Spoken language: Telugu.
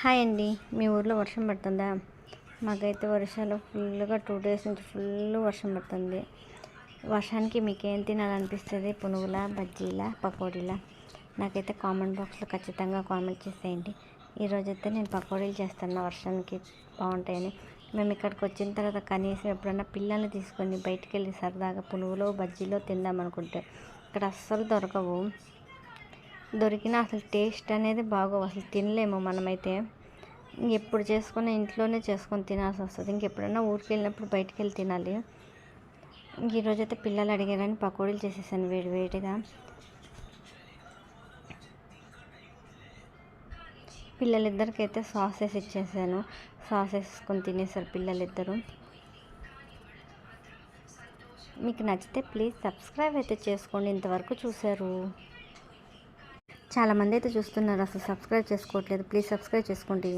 హాయ్ అండి. మీ ఊర్లో వర్షం పడుతుందా? మాకైతే వర్షాలు ఫుల్గా టూ డేస్ నుంచి ఫుల్ వర్షం పడుతుంది. వర్షానికి మీకేం తినాలనిపిస్తుంది? పునుగుల బజ్జీల పకోడీల? నాకైతే కామెంట్ బాక్స్లో ఖచ్చితంగా కామెంట్ చేసేయండి. ఈరోజైతే నేను పకోడీలు చేస్తాను వర్షానికి బాగుంటాయని. మేము ఇక్కడికి వచ్చిన తర్వాత కనీసం ఎప్పుడన్నా పిల్లల్ని తీసుకొని బయటికి వెళ్ళి సరదాగా పునుగులో బజ్జీలో తిందాం అనుకుంటే ఇక్కడ అస్సలు దొరకవు. దొరికినా అసలు టేస్ట్ అనేది బాగోవు. అసలు తినలేము మనమైతే. ఎప్పుడు చేసుకున్న ఇంట్లోనే చేసుకొని తినాల్సి వస్తుంది. ఇంకెప్పుడైనా ఊరికి వెళ్ళినప్పుడు బయటికి వెళ్ళి తినాలి. ఇంక ఈరోజైతే పిల్లలు అడిగారని పకోడీలు చేసేసాను వేడి వేడిగా. పిల్లలిద్దరికైతే సాసెస్ ఇచ్చేసాను. సాస్ వేసుకొని తినేసారు పిల్లలిద్దరూ. మీకు నచ్చితే ప్లీజ్ సబ్స్క్రైబ్ అయితే చేసుకోండి. ఇంతవరకు చూశారు. చాలామంది అయితే చూస్తున్నారు అసలు సబ్స్క్రైబ్ చేసుకోవట్లేదు. ప్లీజ్ సబ్స్క్రైబ్ చేసుకోండి